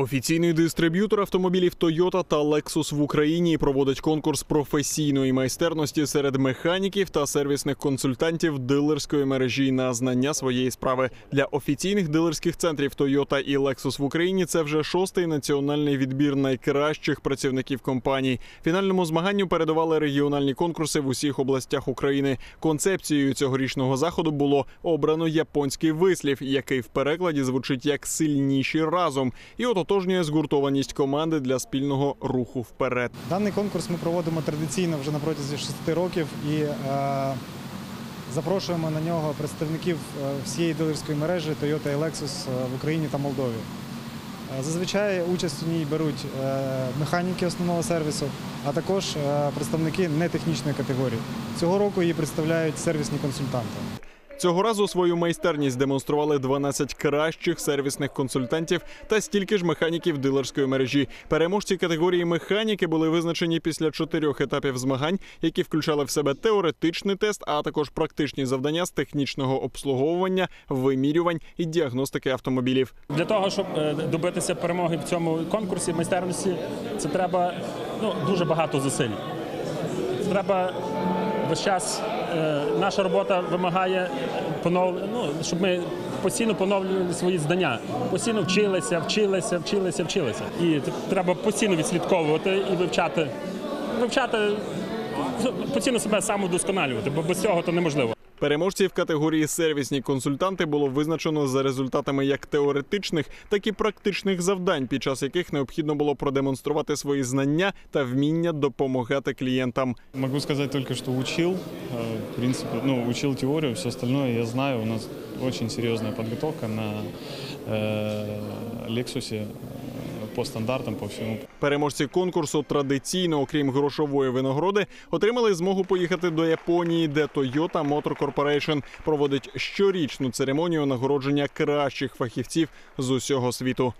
Офіційний дистриб'ютор автомобілів Toyota та Lexus в Україні проводить конкурс професійної майстерності серед механіків та сервісних консультантів дилерської мережі на знання своєї справи. Для офіційних дилерських центрів Toyota і Lexus в Україні це вже шостий національний відбір найкращих працівників компаній. Фінальному змаганню передавали регіональні конкурси в усіх областях України. Концепцією цьогорічного заходу було обрано японський вислів, який в перекладі звучить як сильніші разом, і ототожнює згуртованість команди для спільного руху вперед. Даний конкурс ми проводимо традиційно вже на протязі 6 років і е, запрошуємо на нього представників е, всієї дилерської мережі Toyota і Lexus е, в Україні та Молдові. Е, Зазвичай участь у ній беруть механіки основного сервісу, а також представники нетехнічної категорії. Цього року її представляють сервісні консультанти. Цього разу свою майстерність демонстрували 12 кращих сервісних консультантів та стільки ж механіків дилерської мережі. Переможці категорії механіки були визначені після чотирьох етапів змагань, які включали в себе теоретичний тест, а також практичні завдання з технічного обслуговування, вимірювань і діагностики автомобілів. Для того, щоб е, добитися перемоги в цьому конкурсі майстерності, це треба ну, дуже багато зусиль. Треба весь час. Е, Наша робота вимагає ну, щоб ми постійно поновлювали свої знання. Постійно вчилися, вчилися, вчилися, вчилися. І треба постійно відслідковувати і вивчати, вивчати, ну, постійно себе самовдосконалювати, бо без цього то неможливо. Переможців категорії сервісні консультанти було визначено за результатами як теоретичних, так і практичних завдань, під час яких необхідно було продемонструвати свої знання та вміння допомагати клієнтам. Могу сказать только, что учил, э, в принципе, ну, учил теорию, все остальное я знаю. У нас очень серьезная подготовка на э, Lexus э, по стандартам, по всьому. Переможці конкурсу традиційно, окрім грошової винагороди, отримали змогу поїхати до Японії, де Toyota Motor Corporation проводить щорічну церемонію нагородження кращих фахівців з усього світу.